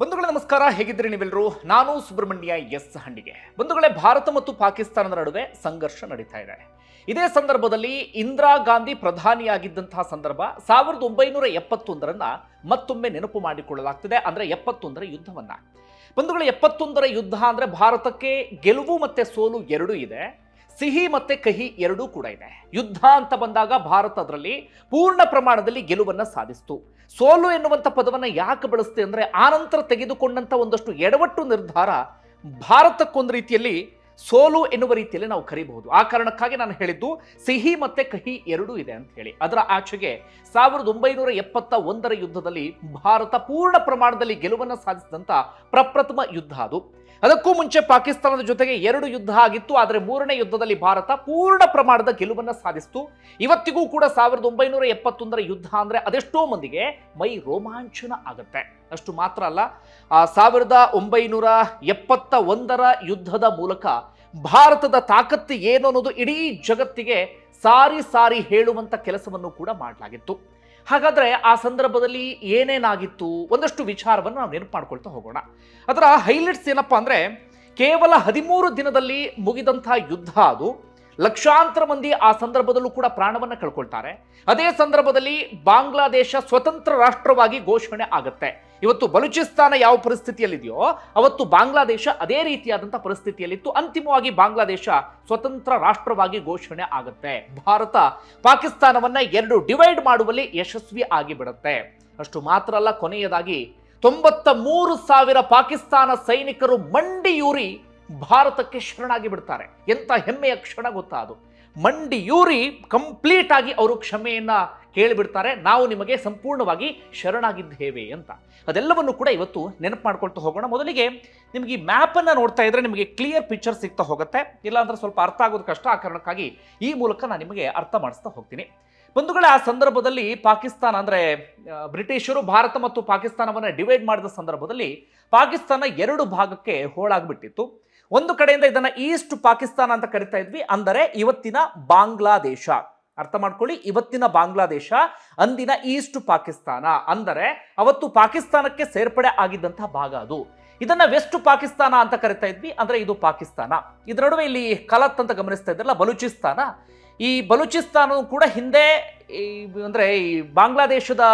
ಬಂಧುಗಳೇ ನಮಸ್ಕಾರ, ಹೇಗಿದ್ದೀರಿ ನೀವೆಲ್ಲರೂ? ನಾನು ಸುಬ್ರಹ್ಮಣ್ಯ ಎಸ್ ಹಂಡಿಗೆ. ಬಂಧುಗಳೇ, ಭಾರತ ಮತ್ತು ಪಾಕಿಸ್ತಾನದ ನಡುವೆ ಸಂಘರ್ಷ ನಡೀತಾ ಇದೆ. ಇದೇ ಸಂದರ್ಭದಲ್ಲಿ ಇಂದಿರಾ ಗಾಂಧಿ ಪ್ರಧಾನಿಯಾಗಿದ್ದಂತಹ ಸಂದರ್ಭ ಸಾವಿರದ ಒಂಬೈನೂರ ಎಪ್ಪತ್ತೊಂದರನ್ನ ಮತ್ತೊಮ್ಮೆ ನೆನಪು ಮಾಡಿಕೊಳ್ಳಲಾಗ್ತದೆ, ಅಂದ್ರೆ ಎಪ್ಪತ್ತೊಂದರ ಯುದ್ಧವನ್ನ. ಬಂಧುಗಳ, ಎಪ್ಪತ್ತೊಂದರ ಯುದ್ಧ ಅಂದ್ರೆ ಭಾರತಕ್ಕೆ ಗೆಲುವು ಮತ್ತೆ ಸೋಲು ಎರಡೂ ಇದೆ, ಸಿಹಿ ಮತ್ತೆ ಕಹಿ ಎರಡೂ ಕೂಡ ಇದೆ. ಯುದ್ಧ ಅಂತ ಬಂದಾಗ ಭಾರತ ಅದರಲ್ಲಿ ಪೂರ್ಣ ಪ್ರಮಾಣದಲ್ಲಿ ಗೆಲುವನ್ನ ಸಾಧಿಸಿತು. ಸೋಲು ಎನ್ನುವಂಥ ಪದವನ್ನು ಯಾಕೆ ಬಳಸ್ತೆ ಅಂದರೆ ಆನಂತರ ತೆಗೆದುಕೊಂಡಂಥ ಒಂದಷ್ಟು ಎಡವಟ್ಟು ನಿರ್ಧಾರ ಭಾರತಕ್ಕೊಂದು ರೀತಿಯಲ್ಲಿ ಸೋಲು ಎನ್ನುವ ರೀತಿಯಲ್ಲಿ ನಾವು ಕರಿಬಹುದು. ಆ ಕಾರಣಕ್ಕಾಗಿ ನಾನು ಹೇಳಿದ್ದು ಸಿಹಿ ಮತ್ತೆ ಕಹಿ ಎರಡೂ ಇದೆ ಅಂತ ಹೇಳಿ. ಅದರ ಆಚೆಗೆ ಸಾವಿರದ ಒಂಬೈನೂರ ಎಪ್ಪತ್ತ ಒಂದರ ಯುದ್ಧದಲ್ಲಿ ಭಾರತ ಪೂರ್ಣ ಪ್ರಮಾಣದಲ್ಲಿ ಗೆಲುವನ್ನು ಸಾಧಿಸಿದಂತ ಪ್ರಪ್ರಥಮ ಯುದ್ಧ ಅದು. ಅದಕ್ಕೂ ಮುಂಚೆ ಪಾಕಿಸ್ತಾನದ ಜೊತೆಗೆ ಎರಡು ಯುದ್ಧ ಆಗಿತ್ತು, ಆದರೆ ಮೂರನೇ ಯುದ್ಧದಲ್ಲಿ ಭಾರತ ಪೂರ್ಣ ಪ್ರಮಾಣದ ಗೆಲುವನ್ನು ಸಾಧಿಸಿತು. ಇವತ್ತಿಗೂ ಕೂಡ ಸಾವಿರದ ಒಂಬೈನೂರ ಎಪ್ಪತ್ತೊಂದರ ಯುದ್ಧ ಅಂದ್ರೆ ಅದೆಷ್ಟೋ ಮಂದಿಗೆ ಮೈ ರೋಮಾಂಚನ ಆಗುತ್ತೆ. ಅಷ್ಟು ಮಾತ್ರ ಅಲ್ಲ, ಆ ಸಾವಿರದ ಒಂಬೈನೂರ ಎಪ್ಪತ್ತ ಒಂದರ ಯುದ್ಧದ ಮೂಲಕ ಭಾರತದ ತಾಕತ್ತು ಏನು ಅನ್ನೋದು ಇಡೀ ಜಗತ್ತಿಗೆ ಸಾರಿ ಸಾರಿ ಹೇಳುವಂತ ಕೆಲಸವನ್ನು ಕೂಡ ಮಾಡಲಾಗಿತ್ತು. ಹಾಗಾದ್ರೆ ಆ ಸಂದರ್ಭದಲ್ಲಿ ಏನೇನಾಗಿತ್ತು? ಒಂದಷ್ಟು ವಿಚಾರವನ್ನು ನಾವು ನೆನಪು ಮಾಡ್ಕೊಳ್ತಾ ಹೋಗೋಣ. ಅದರ ಹೈಲೈಟ್ಸ್ ಏನಪ್ಪಾ ಅಂದ್ರೆ, ಕೇವಲ ಹದಿಮೂರು ದಿನದಲ್ಲಿ ಮುಗಿದಂಥ ಯುದ್ಧ ಅದು. ಲಕ್ಷಾಂತರ ಮಂದಿ ಆ ಸಂದರ್ಭದಲ್ಲೂ ಕೂಡ ಪ್ರಾಣವನ್ನ ಕಳ್ಕೊಳ್ತಾರೆ. ಅದೇ ಸಂದರ್ಭದಲ್ಲಿ ಬಾಂಗ್ಲಾದೇಶ ಸ್ವತಂತ್ರ ರಾಷ್ಟ್ರವಾಗಿ ಘೋಷಣೆ ಆಗುತ್ತೆ. ಇವತ್ತು ಬಲೂಚಿಸ್ತಾನ ಯಾವ ಪರಿಸ್ಥಿತಿಯಲ್ಲಿದೆಯೋ, ಅವತ್ತು ಬಾಂಗ್ಲಾದೇಶ ಅದೇ ರೀತಿಯಾದಂಥ ಪರಿಸ್ಥಿತಿಯಲ್ಲಿತ್ತು. ಅಂತಿಮವಾಗಿ ಬಾಂಗ್ಲಾದೇಶ ಸ್ವತಂತ್ರ ರಾಷ್ಟ್ರವಾಗಿ ಘೋಷಣೆ ಆಗುತ್ತೆ. ಭಾರತ ಪಾಕಿಸ್ತಾನವನ್ನ ಎರಡು ಡಿವೈಡ್ ಮಾಡುವಲ್ಲಿ ಯಶಸ್ವಿ ಆಗಿಬಿಡುತ್ತೆ. ಅಷ್ಟು ಮಾತ್ರ ಅಲ್ಲ, ಕೊನೆಯದಾಗಿ ತೊಂಬತ್ತ ಮೂರು ಸಾವಿರ ಪಾಕಿಸ್ತಾನ ಸೈನಿಕರು ಮಂಡಿಯೂರಿ ಭಾರತಕ್ಕೆ ಶರಣಾಗಿ ಬಿಡ್ತಾರೆ. ಎಂತ ಹೆಮ್ಮೆಯ ಕ್ಷಣ ಗೊತ್ತಾ ಅದು. ಮಂಡಿಯೂರಿ ಕಂಪ್ಲೀಟ್ ಆಗಿ ಅವರು ಕ್ಷಮೆಯನ್ನ ಕೇಳಿಬಿಡ್ತಾರೆ. ನಾವು ನಿಮಗೆ ಸಂಪೂರ್ಣವಾಗಿ ಶರಣಾಗಿದ್ದೇವೆ ಅಂತ. ಅದೆಲ್ಲವನ್ನು ಕೂಡ ಇವತ್ತು ನೆನಪು ಮಾಡ್ಕೊಳ್ತಾ ಹೋಗೋಣ. ಮೊದಲಿಗೆ ನಿಮಗೆ ಈ ಮ್ಯಾಪನ್ನು ನೋಡ್ತಾ ಇದ್ರೆ ನಿಮಗೆ ಕ್ಲಿಯರ್ ಪಿಕ್ಚರ್ ಸಿಗ್ತಾ ಹೋಗುತ್ತೆ. ಇಲ್ಲಾಂದ್ರೆ ಸ್ವಲ್ಪ ಅರ್ಥ ಆಗೋದು ಕಷ್ಟ. ಆ ಕಾರಣಕ್ಕಾಗಿ ಈ ಮೂಲಕ ನಾನು ನಿಮಗೆ ಅರ್ಥ ಮಾಡಿಸ್ತಾ ಹೋಗ್ತೀನಿ. ಬಂಧುಗಳ, ಆ ಸಂದರ್ಭದಲ್ಲಿ ಪಾಕಿಸ್ತಾನ ಅಂದ್ರೆ ಬ್ರಿಟಿಷರು ಭಾರತ ಮತ್ತು ಪಾಕಿಸ್ತಾನವನ್ನು ಡಿವೈಡ್ ಮಾಡಿದ ಸಂದರ್ಭದಲ್ಲಿ ಪಾಕಿಸ್ತಾನ ಎರಡು ಭಾಗಕ್ಕೆ ಹೋಳಾಗ್ಬಿಟ್ಟಿತ್ತು. ಒಂದು ಕಡೆಯಿಂದ ಇದನ್ನ ಈಸ್ಟ್ ಪಾಕಿಸ್ತಾನ ಅಂತ ಕರಿತಾ ಇದ್ವಿ. ಅಂದರೆ ಇವತ್ತಿನ ಬಾಂಗ್ಲಾದೇಶ. ಅರ್ಥ ಮಾಡ್ಕೊಳ್ಳಿ, ಇವತ್ತಿನ ಬಾಂಗ್ಲಾದೇಶ, ಅಂದಿನ ಈಸ್ಟ್ ಪಾಕಿಸ್ತಾನ. ಅಂದರೆ ಅವತ್ತು ಪಾಕಿಸ್ತಾನಕ್ಕೆ ಸೇರ್ಪಡೆ ಆಗಿದ್ದಂತಹ ಭಾಗ ಅದು. ಇದನ್ನ ವೆಸ್ಟ್ ಪಾಕಿಸ್ತಾನ ಅಂತ ಕರಿತಾ ಇದ್ವಿ. ಅಂದ್ರೆ ಇದು ಪಾಕಿಸ್ತಾನ. ಇದರ ನಡುವೆ ಇಲ್ಲಿ ಕಲತ್ ಅಂತ ಗಮನಿಸ್ತಾ ಇದ್ರಲ್ಲ, ಬಲೂಚಿಸ್ತಾನ. ಈ ಬಲೂಚಿಸ್ತಾನ ಕೂಡ ಹಿಂದೆ ಈ ಅಂದ್ರೆ ಈ ಬಾಂಗ್ಲಾದೇಶದ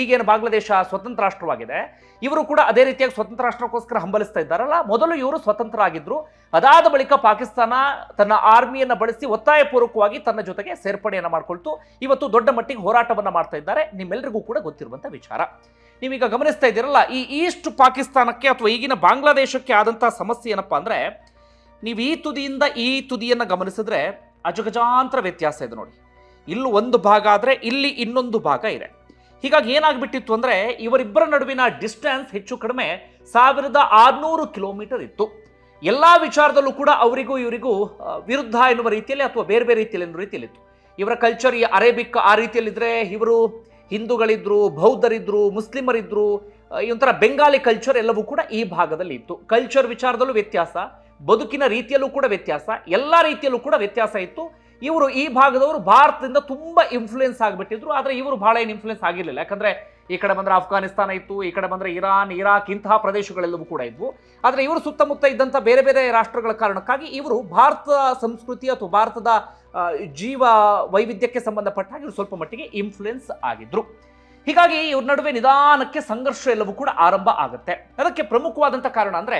ಈಗೇನು ಬಾಂಗ್ಲಾದೇಶ ಸ್ವತಂತ್ರ ರಾಷ್ಟ್ರವಾಗಿದೆ, ಇವರು ಕೂಡ ಅದೇ ರೀತಿಯಾಗಿ ಸ್ವತಂತ್ರ ರಾಷ್ಟ್ರಕ್ಕೋಸ್ಕರ ಹಂಬಲಿಸ್ತಾ ಇದ್ದಾರಲ್ಲ, ಮೊದಲು ಇವರು ಸ್ವತಂತ್ರ ಆಗಿದ್ರು. ಅದಾದ ಬಳಿಕ ಪಾಕಿಸ್ತಾನ ತನ್ನ ಆರ್ಮಿಯನ್ನು ಬಳಸಿ ಒತ್ತಾಯಪೂರ್ವಕವಾಗಿ ತನ್ನ ಜೊತೆಗೆ ಸೇರ್ಪಡೆಯನ್ನು ಮಾಡಿಕೊಳ್ತು. ಇವತ್ತು ದೊಡ್ಡ ಮಟ್ಟಿಗೆ ಹೋರಾಟವನ್ನು ಮಾಡ್ತಾ ಇದ್ದಾರೆ. ನಿಮ್ಮೆಲ್ಲರಿಗೂ ಕೂಡ ಗೊತ್ತಿರುವಂಥ ವಿಚಾರ. ನೀವೀಗ ಗಮನಿಸ್ತಾ ಇದ್ದೀರಲ್ಲ, ಈ ಈಸ್ಟ್ ಪಾಕಿಸ್ತಾನಕ್ಕೆ ಅಥವಾ ಈಗಿನ ಬಾಂಗ್ಲಾದೇಶಕ್ಕೆ ಆದಂಥ ಸಮಸ್ಯೆ ಏನಪ್ಪಾ ಅಂದರೆ, ನೀವು ಈ ತುದಿಯಿಂದ ಈ ತುದಿಯನ್ನು ಗಮನಿಸಿದ್ರೆ ಅಜಗಜಾಂತರ ವ್ಯತ್ಯಾಸ ಇದೆ ನೋಡಿ. ಇಲ್ಲಿ ಒಂದು ಭಾಗ ಆದರೆ ಇಲ್ಲಿ ಇನ್ನೊಂದು ಭಾಗ ಇದೆ. ಹೀಗಾಗಿ ಏನಾಗ್ಬಿಟ್ಟಿತ್ತು ಅಂದರೆ ಇವರಿಬ್ಬರ ನಡುವಿನ ಡಿಸ್ಟೆನ್ಸ್ ಹೆಚ್ಚು ಕಡಿಮೆ ಸಾವಿರದ ಆರುನೂರು ಕಿಲೋಮೀಟರ್ ಇತ್ತು. ಎಲ್ಲ ವಿಚಾರದಲ್ಲೂ ಕೂಡ ಅವರಿಗೂ ಇವರಿಗೂ ವಿರುದ್ಧ ಎನ್ನುವ ರೀತಿಯಲ್ಲಿ ಅಥವಾ ಬೇರೆ ಬೇರೆ ರೀತಿಯಲ್ಲಿ ಎನ್ನುವ ರೀತಿಯಲ್ಲಿತ್ತು ಇವರ ಕಲ್ಚರ್ ಈ ಅರೇಬಿಕ್ ಆ ರೀತಿಯಲ್ಲಿದ್ದರೆ ಇವರು ಹಿಂದೂಗಳಿದ್ರು, ಬೌದ್ಧರಿದ್ರು, ಮುಸ್ಲಿಮರಿದ್ರು ಈ ಒಂಥರ ಬೆಂಗಾಲಿ ಕಲ್ಚರ್ ಎಲ್ಲವೂ ಕೂಡ ಈ ಭಾಗದಲ್ಲಿ ಇತ್ತು. ಕಲ್ಚರ್ ವಿಚಾರದಲ್ಲೂ ವ್ಯತ್ಯಾಸ, ಬದುಕಿನ ರೀತಿಯಲ್ಲೂ ಕೂಡ ವ್ಯತ್ಯಾಸ, ಎಲ್ಲ ರೀತಿಯಲ್ಲೂ ಕೂಡ ವ್ಯತ್ಯಾಸ ಇತ್ತು. ಇವರು ಈ ಭಾಗದವರು ಭಾರತದಿಂದ ತುಂಬ ಇನ್ಫ್ಲೂಯೆನ್ಸ್ ಆಗಿಬಿಟ್ಟಿದ್ರು, ಆದರೆ ಇವರು ಬಹಳ ಏನು ಇನ್ಫ್ಲೂಯೆನ್ಸ್ ಆಗಿರಲಿಲ್ಲ. ಯಾಕಂದರೆ ಈ ಕಡೆ ಬಂದ್ರೆ ಅಫ್ಘಾನಿಸ್ತಾನ ಇತ್ತು, ಈ ಕಡೆ ಬಂದರೆ ಇರಾನ್, ಇರಾಕ್ ಇಂತಹ ಪ್ರದೇಶಗಳೆಲ್ಲವೂ ಕೂಡ ಇದ್ವು. ಆದರೆ ಇವರು ಸುತ್ತಮುತ್ತ ಇದ್ದಂಥ ಬೇರೆ ಬೇರೆ ರಾಷ್ಟ್ರಗಳ ಕಾರಣಕ್ಕಾಗಿ ಇವರು ಭಾರತ ಸಂಸ್ಕೃತಿ ಅಥವಾ ಭಾರತದ ಜೀವ ವೈವಿಧ್ಯಕ್ಕೆ ಸಂಬಂಧಪಟ್ಟ ಇವರು ಸ್ವಲ್ಪ ಮಟ್ಟಿಗೆ ಇನ್ಫ್ಲುಯೆನ್ಸ್ ಆಗಿದ್ರು. ಹೀಗಾಗಿ ಇವ್ರ ನಡುವೆ ನಿಧಾನಕ್ಕೆ ಸಂಘರ್ಷ ಎಲ್ಲವೂ ಕೂಡ ಆರಂಭ ಆಗುತ್ತೆ. ಅದಕ್ಕೆ ಪ್ರಮುಖವಾದಂಥ ಕಾರಣ ಅಂದರೆ,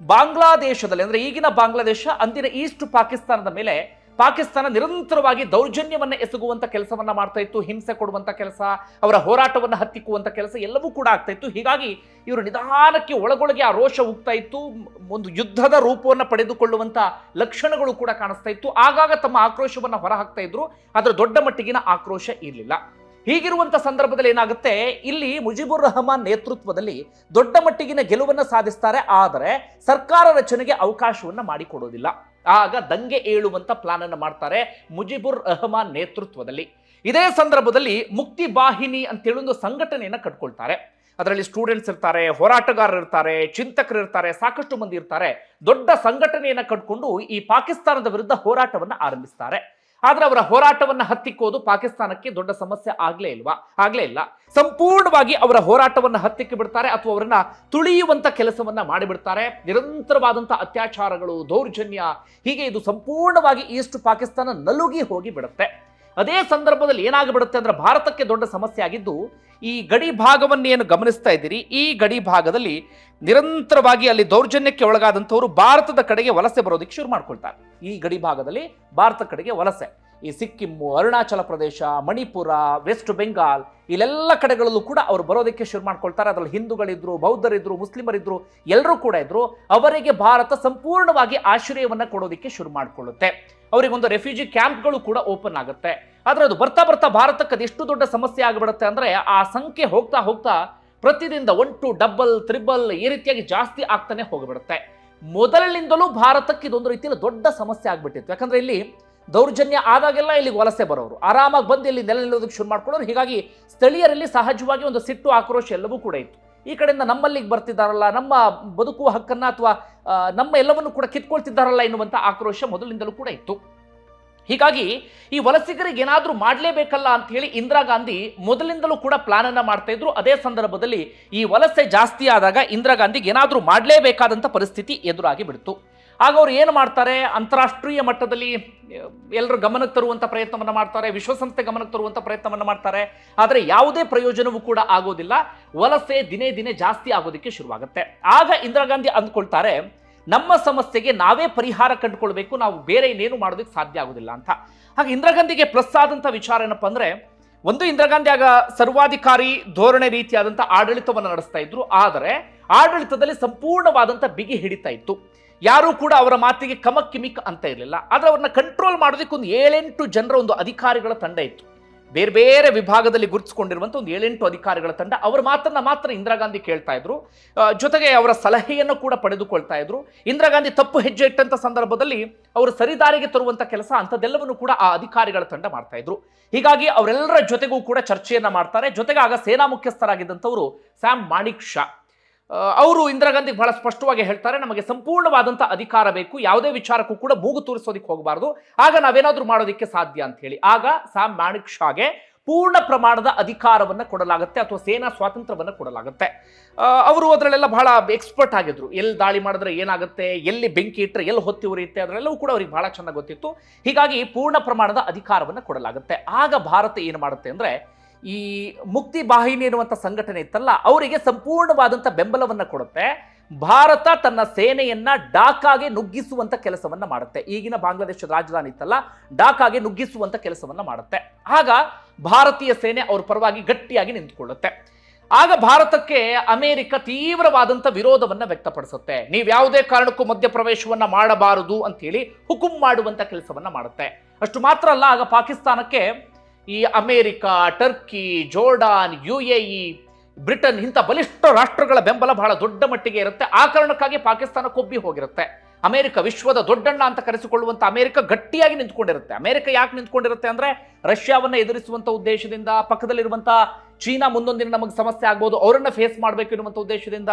ಬಾಂಗ್ಲಾದೇಶದಲ್ಲಿ, ಅಂದರೆ ಈಗಿನ ಬಾಂಗ್ಲಾದೇಶ, ಅಂದಿನ ಈಸ್ಟ್ ಪಾಕಿಸ್ತಾನದ ಮೇಲೆ ಪಾಕಿಸ್ತಾನ ನಿರಂತರವಾಗಿ ದೌರ್ಜನ್ಯವನ್ನು ಎಸಗುವಂತ ಕೆಲಸವನ್ನ ಮಾಡ್ತಾ ಇತ್ತು, ಹಿಂಸೆ ಕೊಡುವಂತ ಕೆಲಸ, ಅವರ ಹೋರಾಟವನ್ನು ಹತ್ತಿಕ್ಕುವಂಥ ಕೆಲಸ ಎಲ್ಲವೂ ಕೂಡ ಆಗ್ತಾ ಇತ್ತು. ಹೀಗಾಗಿ ಇವರು ನಿಧಾನಕ್ಕೆ ಒಳಗೊಳಗೆ ಆ ರೋಷ ಉಗ್ತಾ ಇತ್ತು. ಒಂದು ಯುದ್ಧದ ರೂಪವನ್ನು ಪಡೆದುಕೊಳ್ಳುವಂತ ಲಕ್ಷಣಗಳು ಕೂಡ ಕಾಣಿಸ್ತಾ ಇತ್ತು. ಆಗಾಗ ತಮ್ಮ ಆಕ್ರೋಶವನ್ನ ಹೊರಹಾಕ್ತಾ ಇದ್ರು. ಅದರ ದೊಡ್ಡ ಮಟ್ಟಿಗಿನ ಆಕ್ರೋಶ ಇರಲಿಲ್ಲ. ಹೀಗಿರುವಂತ ಸಂದರ್ಭದಲ್ಲಿ ಏನಾಗುತ್ತೆ? ಇಲ್ಲಿ ಮುಜಿಬುರ್ ರಹಮಾನ್ ನೇತೃತ್ವದಲ್ಲಿ ದೊಡ್ಡ ಮಟ್ಟಿಗಿನ ಗೆಲುವನ್ನ ಸಾಧಿಸ್ತಾರೆ. ಆದರೆ ಸರ್ಕಾರ ರಚನೆಗೆ ಅವಕಾಶವನ್ನ ಮಾಡಿಕೊಡೋದಿಲ್ಲ. ಆಗ ದಂಗೆ ಏಳುವಂತ ಪ್ಲಾನ್ ಅನ್ನು ಮಾಡ್ತಾರೆ ಮುಜಿಬುರ್ ರಹಮಾನ್ ನೇತೃತ್ವದಲ್ಲಿ. ಇದೇ ಸಂದರ್ಭದಲ್ಲಿ ಮುಕ್ತಿ ಬಾಹಿನಿ ಅಂತೇಳಿ ಒಂದು ಸಂಘಟನೆಯನ್ನ ಕಟ್ಕೊಳ್ತಾರೆ. ಅದರಲ್ಲಿ ಸ್ಟೂಡೆಂಟ್ಸ್ ಇರ್ತಾರೆ, ಹೋರಾಟಗಾರರು ಇರ್ತಾರೆ, ಚಿಂತಕರು ಇರ್ತಾರೆ, ಸಾಕಷ್ಟು ಮಂದಿ ಇರ್ತಾರೆ. ದೊಡ್ಡ ಸಂಘಟನೆಯನ್ನ ಕಟ್ಕೊಂಡು ಈ ಪಾಕಿಸ್ತಾನದ ವಿರುದ್ಧ ಹೋರಾಟವನ್ನ ಆರಂಭಿಸ್ತಾರೆ. ಆದ್ರೆ ಅವರ ಹೋರಾಟವನ್ನು ಹತ್ತಿಕ್ಕೋದು ಪಾಕಿಸ್ತಾನಕ್ಕೆ ದೊಡ್ಡ ಸಮಸ್ಯೆ ಆಗ್ಲೇ ಇಲ್ವಾ? ಆಗ್ಲೇ ಇಲ್ಲ. ಸಂಪೂರ್ಣವಾಗಿ ಅವರ ಹೋರಾಟವನ್ನು ಹತ್ತಿಕ್ಕಿ ಬಿಡ್ತಾರೆ ಅಥವಾ ಅವರನ್ನ ತುಳಿಯುವಂತ ಕೆಲಸವನ್ನ ಮಾಡಿಬಿಡ್ತಾರೆ ನಿರಂತರವಾದಂಥ ಅತ್ಯಾಚಾರಗಳು, ದೌರ್ಜನ್ಯ, ಹೀಗೆ ಇದು ಸಂಪೂರ್ಣವಾಗಿ ಈಸ್ಟ್ ಪಾಕಿಸ್ತಾನ ನಲುಗಿ ಹೋಗಿ ಬಿಡುತ್ತೆ. ಅದೇ ಸಂದರ್ಭದಲ್ಲಿ ಏನಾಗಿಬಿಡುತ್ತೆ ಅಂದ್ರೆ ಭಾರತಕ್ಕೆ ದೊಡ್ಡ ಸಮಸ್ಯೆ ಆಗಿದ್ದು, ಈ ಗಡಿ ಭಾಗವನ್ನೇನು ಗಮನಿಸ್ತಾ ಇದ್ದೀರಿ? ಈ ಗಡಿ ಭಾಗದಲ್ಲಿ ನಿರಂತರವಾಗಿ ಅಲ್ಲಿ ದೌರ್ಜನ್ಯಕ್ಕೆ ಒಳಗಾದಂಥವರು ಭಾರತದ ಕಡೆಗೆ ವಲಸೆ ಬರೋದಕ್ಕೆ ಶುರು ಮಾಡ್ಕೊಳ್ತಾರೆ. ಈ ಗಡಿ ಭಾಗದಲ್ಲಿ ಭಾರತ ಕಡೆಗೆ ವಲಸೆ. ಈ ಸಿಕ್ಕಿಮ್ಮು ಅರುಣಾಚಲ ಪ್ರದೇಶ, ಮಣಿಪುರ ವೆಸ್ಟ್ ಬೆಂಗಾಲ್ ಇಲ್ಲೆಲ್ಲ ಕಡೆಗಳಲ್ಲೂ ಕೂಡ ಅವರು ಬರೋದಕ್ಕೆ ಶುರು ಮಾಡ್ಕೊಳ್ತಾರೆ. ಅದರಲ್ಲಿ ಹಿಂದೂಗಳಿದ್ರು, ಬೌದ್ಧರಿದ್ರು, ಮುಸ್ಲಿಮರಿದ್ರು, ಎಲ್ಲರೂ ಕೂಡ ಇದ್ರು, ಅವರಿಗೆ ಭಾರತ ಸಂಪೂರ್ಣವಾಗಿ ಆಶ್ರಯವನ್ನು ಕೊಡೋದಕ್ಕೆ ಶುರು ಮಾಡಿಕೊಳ್ಳುತ್ತೆ. ಅವರಿಗೊಂದು ರೆಫ್ಯೂಜಿ ಕ್ಯಾಂಪ್ಗಳು ಕೂಡ ಓಪನ್ ಆಗುತ್ತೆ. ಆದರೆ ಅದು ಬರ್ತಾ ಬರ್ತಾ ಭಾರತಕ್ಕೆ ಎಷ್ಟು ದೊಡ್ಡ ಸಮಸ್ಯೆ ಆಗಿಬಿಡುತ್ತೆ ಅಂದರೆ ಆ ಸಂಖ್ಯೆ ಹೋಗ್ತಾ ಹೋಗ್ತಾ ಪ್ರತಿದಿನ one to double triple E ರೀತಿಯಾಗಿ ಜಾಸ್ತಿ ಆಗ್ತಾನೆ ಹೋಗಿಬಿಡುತ್ತೆ. ಮೊದಲಿನಿಂದಲೂ ಭಾರತಕ್ಕೆ ಇದೊಂದು ರೀತಿಯಲ್ಲಿ ದೊಡ್ಡ ಸಮಸ್ಯೆ ಆಗ್ಬಿಟ್ಟಿತ್ತು. ಯಾಕಂದ್ರೆ ಇಲ್ಲಿ ದೌರ್ಜನ್ಯ ಆದಾಗೆಲ್ಲ ಇಲ್ಲಿಗೆ ವಲಸೆ ಬರೋರು. ಆರಾಮಾಗಿ ಬಂದು ಇಲ್ಲಿ ನೆಲೆ ನಿಲ್ಲೋದಕ್ಕೆ ಶುರು ಮಾಡ್ಕೊಳ್ಳೋರು ಹೀಗಾಗಿ ಸ್ಥಳೀಯರಲ್ಲಿ ಸಹಜವಾಗಿ ಒಂದು ಸಿಟ್ಟು ಆಕ್ರೋಶ ಎಲ್ಲವೂ ಕೂಡ ಇತ್ತು. ಈ ಕಡೆಯಿಂದ ನಮ್ಮಲ್ಲಿಗೆ ಬರ್ತಿದ್ದಾರಲ್ಲ, ನಮ್ಮ ಬದುಕುವ ಹಕ್ಕನ್ನು ಅಥವಾ ನಮ್ಮ ಎಲ್ಲವನ್ನು ಕೂಡ ಕಿತ್ಕೊಳ್ತಿದ್ದಾರಲ್ಲ ಎನ್ನುವಂಥ ಆಕ್ರೋಶ ಮೊದಲಿನಿಂದಲೂ ಕೂಡ ಇತ್ತು. ಹೀಗಾಗಿ ಈ ವಲಸಿಗರಿಗೆ ಏನಾದರೂ ಮಾಡಲೇಬೇಕಲ್ಲ ಅಂತ ಹೇಳಿ ಇಂದಿರಾ ಗಾಂಧಿ ಮೊದಲಿಂದಲೂ ಕೂಡ ಪ್ಲಾನ್ ಅನ್ನ ಮಾಡ್ತಾ ಇದ್ರು. ಅದೇ ಸಂದರ್ಭದಲ್ಲಿ ಈ ವಲಸೆ ಜಾಸ್ತಿ ಆದಾಗ ಇಂದಿರಾ ಗಾಂಧಿಗೆ ಏನಾದರೂ ಮಾಡಲೇಬೇಕಾದಂಥ ಪರಿಸ್ಥಿತಿ ಎದುರಾಗಿ ಬಿಡ್ತು. ಆಗ ಅವ್ರು ಏನು ಮಾಡ್ತಾರೆ? ಅಂತಾರಾಷ್ಟ್ರೀಯ ಮಟ್ಟದಲ್ಲಿ ಎಲ್ಲರೂ ಗಮನಕ್ಕೆ ತರುವಂಥ ಪ್ರಯತ್ನವನ್ನು ಮಾಡ್ತಾರೆ, ವಿಶ್ವಸಂಸ್ಥೆ ಗಮನಕ್ಕೆ ತರುವಂಥ ಪ್ರಯತ್ನವನ್ನು ಮಾಡ್ತಾರೆ. ಆದರೆ ಯಾವುದೇ ಪ್ರಯೋಜನವೂ ಕೂಡ ಆಗೋದಿಲ್ಲ. ವಲಸೆ ದಿನೇ ದಿನೇ ಜಾಸ್ತಿ ಆಗೋದಕ್ಕೆ ಶುರುವಾಗುತ್ತೆ. ಆಗ ಇಂದಿರಾ ಗಾಂಧಿ ಅಂದ್ಕೊಳ್ತಾರೆ, ನಮ್ಮ ಸಮಸ್ಯೆಗೆ ನಾವೇ ಪರಿಹಾರ ಕಂಡುಕೊಳ್ಬೇಕು, ನಾವು ಬೇರೆ ಇನ್ನೇನು ಮಾಡೋದಕ್ಕೆ ಸಾಧ್ಯ ಆಗೋದಿಲ್ಲ ಅಂತ. ಹಾಗೆ ಇಂದಿರಾ ಗಾಂಧಿಗೆ ಪ್ಲಸ್ ಆದಂಥ ವಿಚಾರ ಏನಪ್ಪ ಅಂದರೆ, ಒಂದು ಇಂದಿರಾ ಗಾಂಧಿ ಆಗ ಸರ್ವಾಧಿಕಾರಿ ಧೋರಣೆ ರೀತಿಯಾದಂಥ ಆಡಳಿತವನ್ನು ನಡೆಸ್ತಾ ಇದ್ರು, ಆದರೆ ಆಡಳಿತದಲ್ಲಿ ಸಂಪೂರ್ಣವಾದಂಥ ಬಿಗಿ ಹಿಡಿತಾ ಇತ್ತು. ಯಾರೂ ಕೂಡ ಅವರ ಮಾತಿಗೆ ಕಮಕ್ ಕಿಮಿಕ್ ಅಂತ ಇರಲಿಲ್ಲ. ಆದರೆ ಅವ್ರನ್ನ ಕಂಟ್ರೋಲ್ ಮಾಡೋದಕ್ಕೆ ಒಂದು ಏಳೆಂಟು ಜನರ ಒಂದು ಅಧಿಕಾರಿಗಳ ತಂಡ ಇತ್ತು. ಬೇರೆ ಬೇರೆ ವಿಭಾಗದಲ್ಲಿ ಗುರುತಿಸಿಕೊಂಡಿರುವಂಥ ಒಂದು ಏಳೆಂಟು ಅಧಿಕಾರಿಗಳ ತಂಡ. ಅವರ ಮಾತನ್ನ ಮಾತ್ರ ಇಂದಿರಾ ಗಾಂಧಿ ಕೇಳ್ತಾ ಇದ್ರು. ಜೊತೆಗೆ ಅವರ ಸಲಹೆಯನ್ನು ಕೂಡ ಪಡೆದುಕೊಳ್ತಾ ಇದ್ರು. ಇಂದಿರಾ ಗಾಂಧಿ ತಪ್ಪು ಹೆಜ್ಜೆ ಇಟ್ಟಂತ ಸಂದರ್ಭದಲ್ಲಿ ಅವರು ಸರಿದಾರಿಗೆ ತರುವಂಥ ಕೆಲಸ ಅಂಥದ್ದೆಲ್ಲವನ್ನು ಕೂಡ ಆ ಅಧಿಕಾರಿಗಳ ತಂಡ ಮಾಡ್ತಾ ಇದ್ರು. ಹೀಗಾಗಿ ಅವರೆಲ್ಲರ ಜೊತೆಗೂ ಕೂಡ ಚರ್ಚೆಯನ್ನ ಮಾಡ್ತಾರೆ. ಜೊತೆಗೆ ಆಗ ಸೇನಾ ಮುಖ್ಯಸ್ಥರಾಗಿದ್ದಂಥವರು ಸ್ಯಾಮ್ ಮಾಣಿಕ್ ಶಾ. ಅವರು ಇಂದಿರಾ ಗಾಂಧಿ ಬಹಳ ಸ್ಪಷ್ಟವಾಗಿ ಹೇಳ್ತಾರೆ, ನಮಗೆ ಸಂಪೂರ್ಣವಾದಂಥ ಅಧಿಕಾರ ಬೇಕು, ಯಾವುದೇ ವಿಚಾರಕ್ಕೂ ಕೂಡ ಮೂಗು ತೋರಿಸೋದಕ್ಕೆ ಹೋಗಬಾರ್ದು, ಆಗ ನಾವೇನಾದ್ರೂ ಮಾಡೋದಕ್ಕೆ ಸಾಧ್ಯ ಅಂತ ಹೇಳಿ. ಆಗ ಸಾಮ್ ಮಾಣಿಕ್ ಶಾಗೆ ಪೂರ್ಣ ಪ್ರಮಾಣದ ಅಧಿಕಾರವನ್ನು ಕೊಡಲಾಗುತ್ತೆ ಅಥವಾ ಸೇನಾ ಸ್ವಾತಂತ್ರ್ಯವನ್ನು ಕೊಡಲಾಗುತ್ತೆ. ಅವರು ಅದರಲ್ಲೆಲ್ಲ ಬಹಳ ಎಕ್ಸ್ಪರ್ಟ್ ಆಗಿದ್ರು. ಎಲ್ಲಿ ದಾಳಿ ಮಾಡಿದ್ರೆ ಏನಾಗುತ್ತೆ, ಎಲ್ಲಿ ಬೆಂಕಿ ಇಟ್ಟರೆ ಎಲ್ಲಿ ಹೊತ್ತಿ ಉರಿಯುತ್ತೆ ಅದರೆಲ್ಲವೂ ಕೂಡ ಅವ್ರಿಗೆ ಬಹಳ ಚೆನ್ನಾಗಿ ಗೊತ್ತಿತ್ತು. ಹೀಗಾಗಿ ಪೂರ್ಣ ಪ್ರಮಾಣದ ಅಧಿಕಾರವನ್ನು ಕೊಡಲಾಗುತ್ತೆ. ಆಗ ಭಾರತ ಏನು ಮಾಡುತ್ತೆ ಅಂದ್ರೆ ಈ ಮುಕ್ತಿ ಬಾಹಿನಿ ಇರುವಂಥ ಸಂಘಟನೆ ಇತ್ತಲ್ಲ, ಅವರಿಗೆ ಸಂಪೂರ್ಣವಾದಂಥ ಬೆಂಬಲವನ್ನು ಕೊಡುತ್ತೆ. ಭಾರತ ತನ್ನ ಸೇನೆಯನ್ನ ಡಾಕಾಗೆ ನುಗ್ಗಿಸುವಂತ ಕೆಲಸವನ್ನ ಮಾಡುತ್ತೆ. ಈಗಿನ ಬಾಂಗ್ಲಾದೇಶದ ರಾಜಧಾನಿ ಇತ್ತಲ್ಲ, ಡಾಕಾಗೆ ನುಗ್ಗಿಸುವಂತ ಕೆಲಸವನ್ನ ಮಾಡುತ್ತೆ. ಆಗ ಭಾರತೀಯ ಸೇನೆ ಅವ್ರ ಪರವಾಗಿ ಗಟ್ಟಿಯಾಗಿ ನಿಂತುಕೊಳ್ಳುತ್ತೆ. ಆಗ ಭಾರತಕ್ಕೆ ಅಮೆರಿಕ ತೀವ್ರವಾದಂಥ ವಿರೋಧವನ್ನ ವ್ಯಕ್ತಪಡಿಸುತ್ತೆ. ನೀವು ಯಾವುದೇ ಕಾರಣಕ್ಕೂ ಮಧ್ಯಪ್ರವೇಶವನ್ನ ಮಾಡಬಾರದು ಅಂತ ಹೇಳಿ ಹುಕುಂ ಮಾಡುವಂತ ಕೆಲಸವನ್ನ ಮಾಡುತ್ತೆ. ಅಷ್ಟು ಮಾತ್ರ ಅಲ್ಲ, ಆಗ ಪಾಕಿಸ್ತಾನಕ್ಕೆ ಈ America, Turkey, Jordan U A E Britain ಇಂಥ ಬಲಿಷ್ಠ ರಾಷ್ಟ್ರಗಳ ಬೆಂಬಲ ಬಹಳ ದೊಡ್ಡ ಮಟ್ಟಿಗೆ ಇರುತ್ತೆ. ಆ ಕಾರಣಕ್ಕಾಗಿ ಪಾಕಿಸ್ತಾನ ಕೊಬ್ಬಿ ಹೋಗಿರುತ್ತೆ. ಅಮೆರಿಕ ವಿಶ್ವದ ದೊಡ್ಡಣ್ಣ ಅಂತ ಕರೆಸಿಕೊಳ್ಳುವಂತ ಅಮೆರಿಕ ಗಟ್ಟಿಯಾಗಿ ನಿಂತ್ಕೊಂಡಿರುತ್ತೆ. ಅಮೆರಿಕ ಯಾಕೆ ನಿಂತ್ಕೊಂಡಿರುತ್ತೆ ಅಂದ್ರೆ ರಷ್ಯಾವನ್ನ ಎದುರಿಸುವಂತ ಉದ್ದೇಶದಿಂದ, ಪಕ್ಕದಲ್ಲಿರುವಂಥ ಚೀನಾ ಮುಂದೊಂದಿನ ನಮಗೆ ಸಮಸ್ಯೆ ಆಗ್ಬೋದು, ಅವರನ್ನ ಫೇಸ್ ಮಾಡಬೇಕು ಎನ್ನುವಂತ ಉದ್ದೇಶದಿಂದ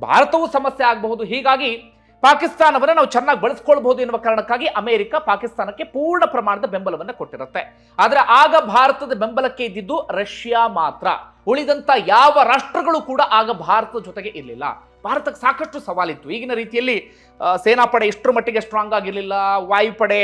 ಭಾರತವೂ ಸಮಸ್ಯೆ ಆಗಬಹುದು. ಹೀಗಾಗಿ ಪಾಕಿಸ್ತಾನವನ್ನ ನಾವು ಚೆನ್ನಾಗಿ ಬಳಸ್ಕೊಳ್ಬಹುದು ಎನ್ನುವ ಕಾರಣಕ್ಕಾಗಿ ಅಮೆರಿಕ ಪಾಕಿಸ್ತಾನಕ್ಕೆ ಪೂರ್ಣ ಪ್ರಮಾಣದ ಬೆಂಬಲವನ್ನು ಕೊಟ್ಟಿರುತ್ತೆ. ಆದರೆ ಆಗ ಭಾರತದ ಬೆಂಬಲಕ್ಕೆ ಇದ್ದಿದ್ದು ರಷ್ಯಾ ಮಾತ್ರ. ಉಳಿದಂತ ಯಾವ ರಾಷ್ಟ್ರಗಳು ಕೂಡ ಆಗ ಭಾರತದ ಜೊತೆಗೆ ಇರಲಿಲ್ಲ. ಭಾರತಕ್ಕೆ ಸಾಕಷ್ಟು ಸವಾಲಿತ್ತು. ಈಗಿನ ರೀತಿಯಲ್ಲಿ ಸೇನಾಪಡೆ ಇಷ್ಟರ ಮಟ್ಟಿಗೆ ಸ್ಟ್ರಾಂಗ್ ಆಗಿರಲಿಲ್ಲ, ವಾಯುಪಡೆ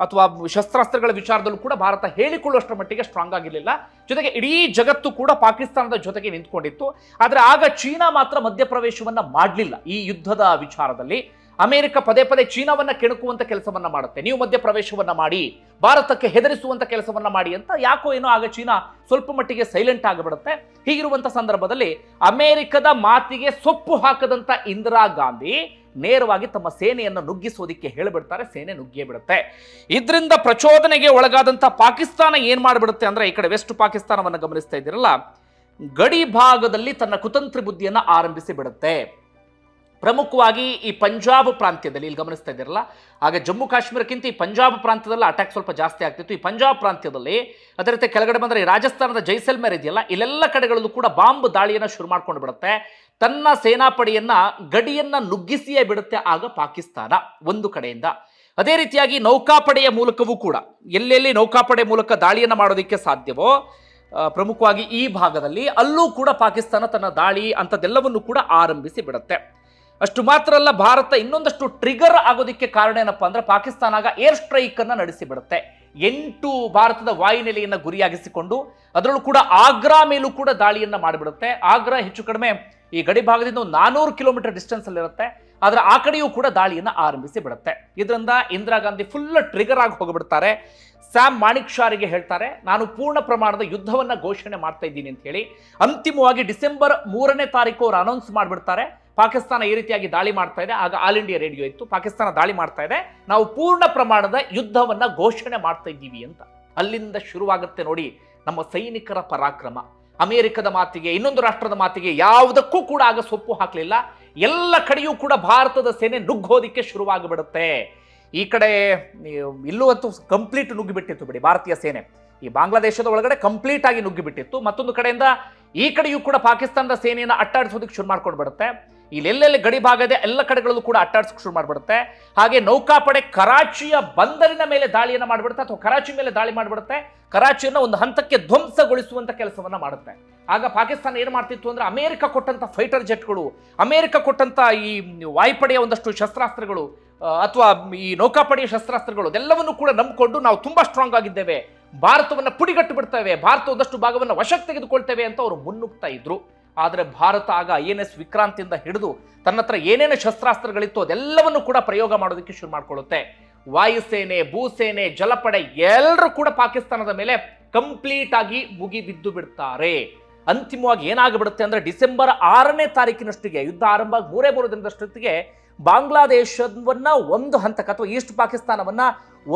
ಅಥವಾ ಶಸ್ತ್ರಾಸ್ತ್ರಗಳ ವಿಚಾರದಲ್ಲೂ ಕೂಡ ಭಾರತ ಹೇಳಿಕೊಳ್ಳುವಷ್ಟರ ಮಟ್ಟಿಗೆ ಸ್ಟ್ರಾಂಗ್ ಆಗಿರಲಿಲ್ಲ. ಜೊತೆಗೆ ಇಡೀ ಜಗತ್ತು ಕೂಡ ಪಾಕಿಸ್ತಾನದ ಜೊತೆಗೆ ನಿಂತ್ಕೊಂಡಿತ್ತು. ಆದರೆ ಆಗ ಚೀನಾ ಮಾತ್ರ ಮಧ್ಯಪ್ರವೇಶವನ್ನ ಮಾಡಲಿಲ್ಲ ಈ ಯುದ್ಧದ ವಿಚಾರದಲ್ಲಿ. ಅಮೆರಿಕ ಪದೇ ಪದೇ ಚೀನಾವನ್ನ ಕೆಣಕುವಂತ ಕೆಲಸವನ್ನ ಮಾಡುತ್ತೆ. ನೀವು ಮಧ್ಯಪ್ರವೇಶವನ್ನ ಮಾಡಿ, ಭಾರತಕ್ಕೆ ಹೆದರಿಸುವಂತ ಕೆಲಸವನ್ನ ಮಾಡಿ ಅಂತ ಯಾಕೋ ಏನೋ ಆಗ ಚೀನಾ ಸ್ವಲ್ಪ ಮಟ್ಟಿಗೆ ಸೈಲೆಂಟ್ ಆಗಿಬಿಡುತ್ತೆ. ಹೀಗಿರುವಂತ ಸಂದರ್ಭದಲ್ಲಿ ಅಮೆರಿಕದ ಮಾತಿಗೆ ಸೊಪ್ಪು ಹಾಕದಂತ ಇಂದಿರಾ ಗಾಂಧಿ ನೇರವಾಗಿ ತಮ್ಮ ಸೇನೆಯನ್ನು ನುಗ್ಗಿಸೋದಿಕ್ಕೆ ಹೇಳಿಬಿಡ್ತಾರೆ, ಸೇನೆ ನುಗ್ಗಿಯೇ ಬಿಡುತ್ತೆ ಇದರಿಂದ ಪ್ರಚೋದನೆಗೆ ಒಳಗಾದಂಥ ಪಾಕಿಸ್ತಾನ ಏನು ಮಾಡಿಬಿಡುತ್ತೆ ಅಂದರೆ, ಈ ಕಡೆ ವೆಸ್ಟ್ ಪಾಕಿಸ್ತಾನವನ್ನು ಗಮನಿಸ್ತಾ ಇದ್ದೀರಲ್ಲ, ಗಡಿ ಭಾಗದಲ್ಲಿ ತನ್ನ ಕುತಂತ್ರಿ ಬುದ್ಧಿಯನ್ನು ಆರಂಭಿಸಿ ಬಿಡುತ್ತೆ ಪ್ರಮುಖವಾಗಿ ಈ ಪಂಜಾಬ್ ಪ್ರಾಂತ್ಯದಲ್ಲಿ, ಇಲ್ಲಿ ಗಮನಿಸ್ತಾ ಇದ್ದೀರಲ್ಲ ಆಗ ಜಮ್ಮು ಕಾಶ್ಮೀರಕ್ಕಿಂತ ಈ ಪಂಜಾಬ್ ಪ್ರಾಂತ್ಯದಲ್ಲಿ ಅಟ್ಯಾಕ್ ಸ್ವಲ್ಪ ಜಾಸ್ತಿ ಆಗ್ತಿತ್ತು. ಈ ಪಂಜಾಬ್ ಪ್ರಾಂತ್ಯದಲ್ಲಿ ಅದೇ ರೀತಿ ಕೆಳಗಡೆ ಬಂದರೆ ರಾಜಸ್ಥಾನದ ಜೈಸಲ್ಮೇರ್ ಇದೆಯಲ್ಲ, ಇಲ್ಲೆಲ್ಲ ಕಡೆಗಳಲ್ಲೂ ಕೂಡ ಬಾಂಬ್ ದಾಳಿಯನ್ನು ಶುರು ಮಾಡ್ಕೊಂಡು ಬಿಡುತ್ತೆ. ತನ್ನ ಸೇನಾಪಡೆಯನ್ನ, ಗಡಿಯನ್ನ ನುಗ್ಗಿಸಿಯೇ ಬಿಡುತ್ತೆ ಆಗ ಪಾಕಿಸ್ತಾನ ಒಂದು ಕಡೆಯಿಂದ. ಅದೇ ರೀತಿಯಾಗಿ ನೌಕಾಪಡೆಯ ಮೂಲಕವೂ ಕೂಡ, ಎಲ್ಲೆಲ್ಲಿ ನೌಕಾಪಡೆ ಮೂಲಕ ದಾಳಿಯನ್ನು ಮಾಡೋದಕ್ಕೆ ಸಾಧ್ಯವೋ ಪ್ರಮುಖವಾಗಿ ಈ ಭಾಗದಲ್ಲಿ, ಅಲ್ಲೂ ಕೂಡ ಪಾಕಿಸ್ತಾನ ತನ್ನ ದಾಳಿ ಅಂಥದ್ದೆಲ್ಲವನ್ನು ಕೂಡ ಆರಂಭಿಸಿ ಬಿಡುತ್ತೆ. ಅಷ್ಟು ಮಾತ್ರ ಅಲ್ಲ, ಭಾರತ ಇನ್ನೊಂದಷ್ಟು ಟ್ರಿಗರ್ ಆಗೋದಕ್ಕೆ ಕಾರಣ ಏನಪ್ಪ ಅಂದ್ರೆ ಪಾಕಿಸ್ತಾನ ಏರ್ ಸ್ಟ್ರೈಕ್ ಅನ್ನ ನಡೆಸಿ ಬಿಡುತ್ತೆ ಎಂಟು ಭಾರತದ ವಾಯುನೆಲೆಯನ್ನ ಗುರಿಯಾಗಿಸಿಕೊಂಡು ಅದರಲ್ಲೂ ಕೂಡ ಆಗ್ರಾ ಮೇಲೂ ಕೂಡ ದಾಳಿಯನ್ನ ಮಾಡಿಬಿಡುತ್ತೆ. ಆಗ್ರಾ ಹೆಚ್ಚು ಕಡಿಮೆ ಈ ಗಡಿ ಭಾಗದಿಂದ ನಾನೂರು ಕಿಲೋಮೀಟರ್ ಡಿಸ್ಟೆನ್ಸ್ ಅಲ್ಲಿರುತ್ತೆ ಆದ್ರೆ ಆ ಕಡೆಯೂ ಕೂಡ ದಾಳಿಯನ್ನ ಆರಂಭಿಸಿ ಬಿಡುತ್ತೆ ಇದರಿಂದ ಇಂದಿರಾ ಗಾಂಧಿ ಫುಲ್ ಟ್ರಿಗರ್ ಆಗಿ ಹೋಗಿಬಿಡ್ತಾರೆ. ಸ್ಯಾಮ್ ಮಾಣಿಕ್ ಶಾರಿಗೆ ಹೇಳ್ತಾರೆ, ನಾನು ಪೂರ್ಣ ಪ್ರಮಾಣದ ಯುದ್ಧವನ್ನ ಘೋಷಣೆ ಮಾಡ್ತಾ ಇದ್ದೀನಿ ಅಂತ ಹೇಳಿ ಅಂತಿಮವಾಗಿ ಡಿಸೆಂಬರ್ ಮೂರನೇ ತಾರೀಕು ಅವರು ಅನೌನ್ಸ್ ಮಾಡಿಬಿಡ್ತಾರೆ. ಪಾಕಿಸ್ತಾನ ಈ ರೀತಿಯಾಗಿ ದಾಳಿ ಮಾಡ್ತಾ ಇದೆ. ಆಗ ಆಲ್ ಇಂಡಿಯಾ ರೇಡಿಯೋ ಇತ್ತು. ಪಾಕಿಸ್ತಾನ ದಾಳಿ ಮಾಡ್ತಾ ಇದೆ. ನಾವು ಪೂರ್ಣ ಪ್ರಮಾಣದ ಯುದ್ಧವನ್ನ ಘೋಷಣೆ ಮಾಡ್ತಾ ಇದ್ದೀವಿ ಅಂತ. ಅಲ್ಲಿಂದ ಶುರುವಾಗುತ್ತೆ ನೋಡಿ ನಮ್ಮ ಸೈನಿಕರ ಪರಾಕ್ರಮ. ಅಮೆರಿಕದ ಮಾತಿಗೆ, ಇನ್ನೊಂದು ರಾಷ್ಟ್ರದ ಮಾತಿಗೆ ಯಾವುದಕ್ಕೂ ಕೂಡ ಆಗ ಸೊಪ್ಪು ಹಾಕಲಿಲ್ಲ. ಎಲ್ಲ ಕಡೆಯೂ ಕೂಡ ಭಾರತದ ಸೇನೆ ನುಗ್ಗೋದಿಕ್ಕೆ ಶುರುವಾಗಿಬಿಡುತ್ತೆ. ಈ ಕಡೆ ಇಲ್ಲೂ ಅಂತೂ ಕಂಪ್ಲೀಟ್ ನುಗ್ಗಿಬಿಟ್ಟಿತ್ತು ಬಿಡಿ ಭಾರತೀಯ ಸೇನೆ. ಈ ಬಾಂಗ್ಲಾದೇಶದ ಒಳಗಡೆ ಕಂಪ್ಲೀಟ್ ಆಗಿ ನುಗ್ಗಿಬಿಟ್ಟಿತ್ತು. ಮತ್ತೊಂದು ಕಡೆಯಿಂದ ಈ ಕಡೆಯೂ ಕೂಡ ಪಾಕಿಸ್ತಾನದ ಸೇನೆಯನ್ನು ಅಟ್ಟಾಡಿಸೋದಕ್ಕೆ ಶುರು ಮಾಡ್ಕೊಂಡು ಬಿಡುತ್ತೆ ಇಲ್ಲೆಲ್ಲೆಲ್ಲಿ ಗಡಿ ಭಾಗದ ಎಲ್ಲ ಕಡೆಗಳಲ್ಲೂ ಕೂಡ ಅಟ್ಟಾಡ್ಸಕ್ಕೆ ಶುರು ಮಾಡಿಬಿಡುತ್ತೆ. ಹಾಗೆ ನೌಕಾಪಡೆ ಕರಾಚಿಯ ಬಂದರಿನ ಮೇಲೆ ದಾಳಿಯನ್ನು ಮಾಡಿಬಿಡುತ್ತೆ ಅಥವಾ ಕರಾಚಿ ಮೇಲೆ ದಾಳಿ ಮಾಡಿಬಿಡುತ್ತೆ. ಕರಾಚಿಯನ್ನು ಒಂದು ಹಂತಕ್ಕೆ ಧ್ವಂಸಗೊಳಿಸುವಂತ ಕೆಲಸವನ್ನ ಮಾಡುತ್ತೆ. ಆಗ ಪಾಕಿಸ್ತಾನ ಏನು ಮಾಡ್ತಿತ್ತು ಅಂದ್ರೆ ಅಮೆರಿಕ ಕೊಟ್ಟಂತ ಫೈಟರ್ ಜೆಟ್ಗಳು, ಅಮೆರಿಕ ಕೊಟ್ಟಂತ ಈ ವಾಯುಪಡೆಯ ಒಂದಷ್ಟು ಶಸ್ತ್ರಾಸ್ತ್ರಗಳು ಅಥವಾ ಈ ನೌಕಾಪಡೆಯ ಶಸ್ತ್ರಾಸ್ತ್ರಗಳು, ಅದೆಲ್ಲವನ್ನು ಕೂಡ ನಂಬಿಕೊಂಡು ನಾವು ತುಂಬಾ ಸ್ಟ್ರಾಂಗ್ ಆಗಿದ್ದೇವೆ. ಭಾರತವನ್ನು ಪುಡಿಗಟ್ಟು ಬಿಡ್ತೇವೆ. ಭಾರತ ಒಂದಷ್ಟು ಭಾಗವನ್ನು ವಶಕ್ಕೆ ತೆಗೆದುಕೊಳ್ತೇವೆ ಅಂತ ಅವರು ಮುನ್ನುಗ್ತಾ ಇದ್ರು. ಆದರೆ ಭಾರತ ಆಗ ಐ ಎನ್ ಎಸ್ ವಿಕ್ರಾಂತಿಯಿಂದ ಹಿಡಿದು ತನ್ನ ಹತ್ರ ಏನೇನು ಶಸ್ತ್ರಾಸ್ತ್ರಗಳಿತ್ತು ಅದೆಲ್ಲವನ್ನು ಕೂಡ ಪ್ರಯೋಗ ಮಾಡೋದಕ್ಕೆ ಶುರು ಮಾಡಿಕೊಳ್ಳುತ್ತೆ. ವಾಯುಸೇನೆ, ಭೂಸೇನೆ, ಜಲಪಡೆ ಎಲ್ಲರೂ ಕೂಡ ಪಾಕಿಸ್ತಾನದ ಮೇಲೆ ಕಂಪ್ಲೀಟ್ ಆಗಿ ಮುಗಿ ಬಿದ್ದು ಬಿಡ್ತಾರೆ. ಅಂತಿಮವಾಗಿ ಏನಾಗಿಬಿಡುತ್ತೆ ಅಂದರೆ ಡಿಸೆಂಬರ್ ಆರನೇ ತಾರೀಕಿನಷ್ಟಿಗೆ ಯುದ್ಧ ಆರಂಭ ಮೂರೇ ಮೂರು ದಿನದಷ್ಟೊತ್ತಿಗೆ ಬಾಂಗ್ಲಾದೇಶವನ್ನು ಒಂದು ಹಂತಕ್ಕೆ ಅಥವಾ ಈಸ್ಟ್ ಪಾಕಿಸ್ತಾನವನ್ನ